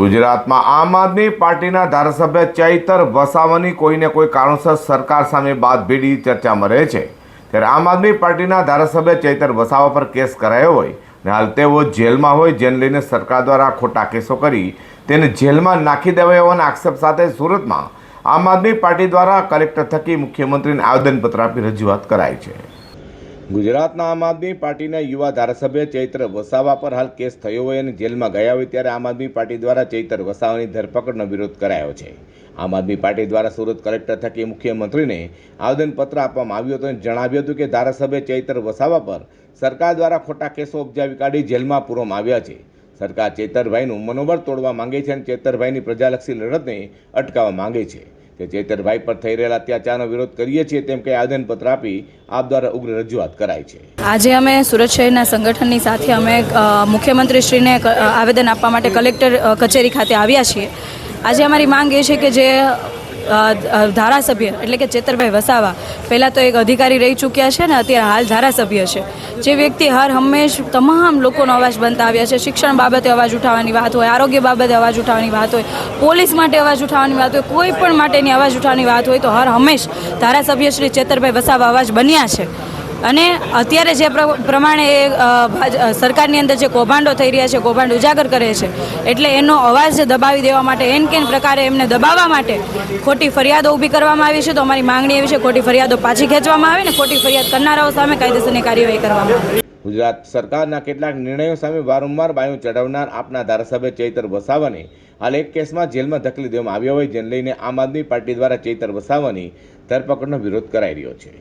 ગુજરાતમાં આમ આદમી પાર્ટીના ધારાસભ્ય ચૈતર વસાવાની કોઈને કોઈ કારણસર સરકાર સામે બાદભેડી ચર્ચામાં રહે છે. ત્યારે આમ આદમી પાર્ટીના ધારાસભ્ય ચૈતર વસાવા પર કેસ કરાયો હોય અને હાલ તેઓ જેલમાં હોય જેને લઈને સરકાર દ્વારા ખોટા કેસો કરી તેને જેલમાં નાખી દેવાય હોવાના આક્ષેપ સાથે સુરતમાં આમ આદમી પાર્ટી દ્વારા કલેક્ટર થકી મુખ્યમંત્રીને આવેદનપત્ર આપી રજૂઆત કરાઈ છે. ગુજરાતના આમ આદમી પાર્ટીના યુવા ધારાસભ્ય ચૈત્ર વસાવા પર હાલ કેસ થયો હોય અને જેલમાં ગયા હોય ત્યારે આમ આદમી પાર્ટી દ્વારા ચૈત્ર વસાવાની ધરપકડનો વિરોધ કરાયો છે. આમ આદમી પાર્ટી દ્વારા સુરત કલેક્ટર થકી મુખ્યમંત્રીને આવેદનપત્ર આપવામાં આવ્યું હતું અને જણાવ્યું હતું કે ધારાસભ્ય ચૈત્ર વસાવા પર સરકાર દ્વારા ખોટા કેસો ઉપજાવી કાઢી જેલમાં પૂરવામાં આવ્યા છે. સરકાર ચેતરભાઈનું મનોબળ તોડવા માંગે છે અને ચેતરભાઈની પ્રજાલક્ષી લડતને અટકાવવા માંગે છે. કે ચેતરભાઈ પર થઈ રહેલા અત્યાચારનો વિરોધ કરીએ છીએ તેમ કે આવેદનપત્ર આપી આપ દ્વારા ઉગ્ર રજૂઆત કરાઈ છે. આજે અમે સુરત શહેરના સંગઠનની સાથે અમે મુખ્યમંત્રીશ્રીને આવેદન આપવા માટે કલેક્ટર કચેરી ખાતે આવ્યા છીએ. આજે અમારી માંગ એ છે કે જે ધારાસભ્ય એટલે કે ચેતરભાઈ વસાવા. પહેલાં તો એક અધિકારી રહી ચૂક્યા છે ને અત્યારે હાલ ધારાસભ્ય છે. જે વ્યક્તિ હર હંમેશ તમામ લોકોનો અવાજ બનતા આવ્યા છે. શિક્ષણ બાબતે અવાજ ઉઠાવવાની વાત હોય, આરોગ્ય બાબતે અવાજ ઉઠાવવાની વાત હોય, પોલીસ માટે અવાજ ઉઠાવવાની વાત હોય, કોઈ પણ માટેની અવાજ ઉઠાવવાની વાત હોય તો હર હંમેશ ધારાસભ્ય શ્રી ચેતરભાઈ વસાવા અવાજ બન્યા છે. અને અત્યારે જે પ્રમાણે એ સરકારની અંદર જે કૌભાંડો થઈ રહ્યા છે, કૌભાંડ ઉજાગર કરે છે, એટલે એનો અવાજ દબાવી દેવા માટે, એન કેન પ્રકારે એમને દબાવવા માટે ખોટી ફરિયાદો ઊભી કરવામાં આવી છે. તો અમારી માંગણી એવી છે, ખોટી ફરિયાદો પાછી ખેંચવામાં આવે ને ખોટી ફરિયાદ કરનારાઓ સામે કાયદેસરની કાર્યવાહી કરવામાં આવે. ગુજરાત સરકારના કેટલાક નિર્ણયો સામે વારંવાર બાયું ચઢાવનાર આપના ધારાસભ્ય ચૈતર વસાવાની હાલ એક કેસમાં જેલમાં ધકેલી દેવામાં આવ્યો હોય, જેને લઈને આમ આદમી પાર્ટી દ્વારા ચૈતર વસાવાની ધરપકડનો વિરોધ કરાઈ રહ્યો છે.